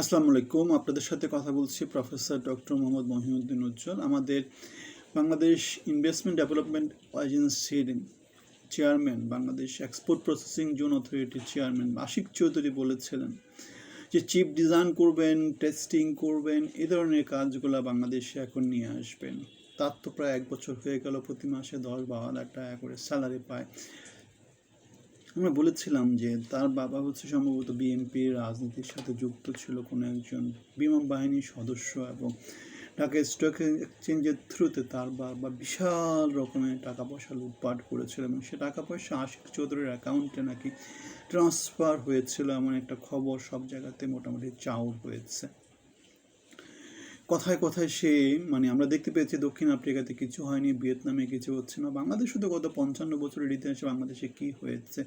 আসসালামু আলাইকুম। আপনাদের সাথে কথা বলছি প্রফেসর ডক্টর মোহাম্মদ মহিউদ্দিন উজ্জ্বল, আমাদের বাংলাদেশ ইনভেস্টমেন্ট ডেভেলপমেন্ট এজেন্সির chairman, Bangladesh export processing zone অথরিটির চেয়ারম্যান আশিক চৌধুরী বলেছিলেন যে চিপ ডিজাইন করবেন, টেস্টিং করবেন, এ ধরনের কাজগুলো বাংলাদেশে এখন নিয়ে আসবেন। তার তো প্রায় এক বছর হয়ে গেল, প্রতি মাসে দশ বারো লাখ টাকা করে স্যালারি পায়। আমরা বলেছিলাম যে তার বাবা হচ্ছে সম্ভবত বিএনপির রাজনীতির সাথে যুক্ত ছিল কোনো একজন বিমান বাহিনীর সদস্য এবং ঢাকা স্টক এক্সচেঞ্জের থ্রুতে তার বাবা বিশাল রকমের টাকা পয়সা লুটপাট করেছিল এবং সে টাকা পয়সা আশিক চৌধুরীর অ্যাকাউন্টে নাকি ট্রান্সফার হয়েছিল এমন একটা খবর সব জায়গাতে মোটামুটি চাউর হয়েছে। কথায় কথায় সে মানে আমরা দেখতে পেয়েছি দক্ষিণ আফ্রিকাতে কিছু হয়নি, ভিয়েতনামে কিছু হচ্ছে না বাংলাদেশে তো গত পঞ্চান্ন বছরের ইতিহাসে বাংলাদেশে কী হয়েছে?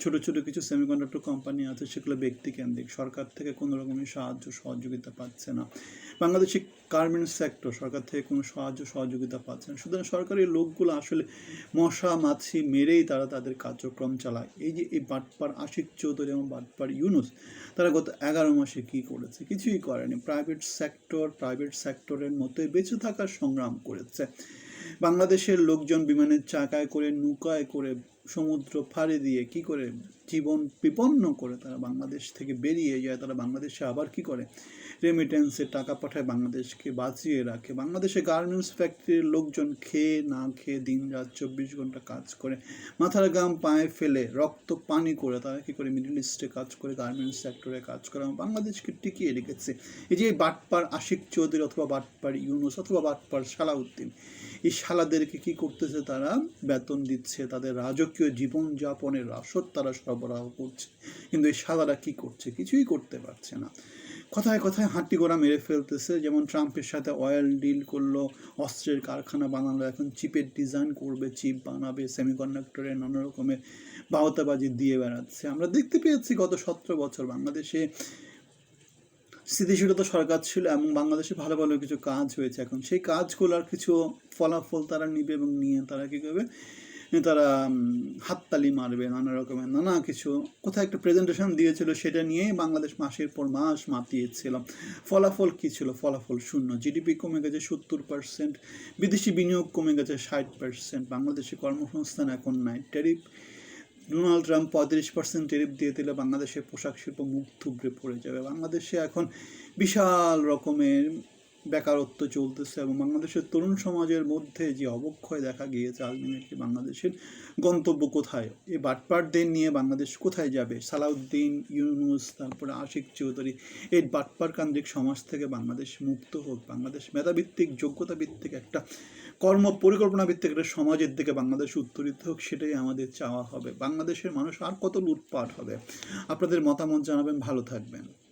ছোট ছোট কিছু সেমিকন্ডাক্টর কোম্পানি আছে, সেগুলো ব্যক্তিকেন্দ্রিক, সরকার থেকে কোনো রকমের সাহায্য, সহযোগিতা পাচ্ছে না। বাংলাদেশে গার্মেন্টস সেক্টর সরকার থেকে কোনো সাহায্য, সহযোগিতা পাচ্ছে না। সুতরাং সরকারি লোকগুলো আসলে মশা, মাছি মেরেই তারা তাদের কার্যক্রম চালায়। এই যে, এই বাটপার আশিক চৌধুরী এবং বাটপার ইউনুস, তারা গত এগারো মাসে কী করেছে? কিছুই করেনি। প্রাইভেট সেক্টর প্রাইভেট সেক্টরের মতোই বেঁচে থাকার সংগ্রাম করেছে। বাংলাদেশের লোকজন বিমানের চাকায় করে, নৌকায় করে, সমুদ্র ফাড়ি দিয়ে কি করে জীবন বিপন্ন করে তারা বাংলাদেশ থেকে বেরিয়ে যায়, তারা বাংলাদেশে আবার কি করে? রেমিটেন্সে টাকা পাঠায় বাংলাদেশকে, বাঁচিয়ে রাখে। বাংলাদেশে গার্মেন্টস ফ্যাক্টরির লোকজন খেয়ে, না খেয়ে দিন রাত চব্বিশ ঘণ্টা কাজ করে। মাথার গাম পায়ে ফেলে, রক্ত পানি করে তারা কি করে? মিডল ইস্টে কাজ করে গার্মেন্টস সেক্টরে কাজ করে। বাংলাদেশকে টিকিয়ে রেখেছে। এই যে বাটপার আশিক চৌধুরী অথবা বাটপার ইউনুস অথবা বাটপার সালাউদ্দিন, এই শালাদেরকে কি করতেছে তারা? বেতন দিচ্ছে, তাদের রাজকীয় জীবনযাপনের রাসদ তারা সরবরাহ করছে। কিন্তু এই শালারা কি করছে? কিছুই করতে পারছে না। কথায় কথায় হাঁটি গোড়া মেরে ফেলতেছে। যেমন ট্রাম্পের সাথে অয়েল ডিল করল, অস্ত্রের কারখানা বানালো, এখন চিপের ডিজাইন করবে, চিপ বানাবে সেমিকন্ডাক্টরের নানা রকমের বাহতাবাজি দিয়ে বেড়াচ্ছে। আমরা দেখতে পেয়েছি গত সতেরো বছর বাংলাদেশে স্থিতিশীলতা সরকার ছিল এবং বাংলাদেশে ভালো ভালো কিছু কাজ হয়েছে এখন। সেই কাজগুলোর কিছু ফলাফল তারা নিবে এবং নিয়ে তারা কী করবে? তারা হাততালি মারবে নানা রকমের, নানা কিছু। কোথায় একটা প্রেজেন্টেশন দিয়েছিল সেটা নিয়েই বাংলাদেশ মাসের পর মাস মাতিয়েছিল। ফলাফল কী ছিল? ফলাফল শূন্য। জিডিপি কমে গেছে সত্তর পার্সেন্ট বিদেশি বিনিয়োগ কমে গেছে ষাট পার্সেন্ট বাংলাদেশে কর্মসংস্থান এখন নাই। ট্যারিফ ডোনাল্ড ট্রাম্প পঁয়ত্রিশ পার্সেন্ট টেরিফ দিয়ে দিলে বাংলাদেশের পোশাক শিল্প মুখ থুবড়ে পড়ে যাবে। বাংলাদেশে এখন বিশাল রকমের বেকারত্ব চলতেছে এবং বাংলাদেশের তরুণ সমাজের মধ্যে যে অবক্ষয় দেখা গিয়েছে আলটিমেটলি বাংলাদেশের গন্তব্য কোথায়? এই বাটপারদের নিয়ে বাংলাদেশ কোথায় যাবে? সালাউদ্দিন, ইউনুস, তারপরে আশিক চৌধুরী, এই বাটপার কেন্দ্রিক সমাজ থেকে বাংলাদেশ মুক্ত হোক। বাংলাদেশ মেধাভিত্তিক যোগ্যতা ভিত্তিক একটা কর্ম পরিকল্পনা ভিত্তিক একটা সমাজের দিকে বাংলাদেশ উত্তরিত হোক, সেটাই আমাদের চাওয়া হবে। বাংলাদেশের মানুষ আর কত লুটপাট হবে? আপনাদের মতামত জানাবেন। ভালো থাকবেন।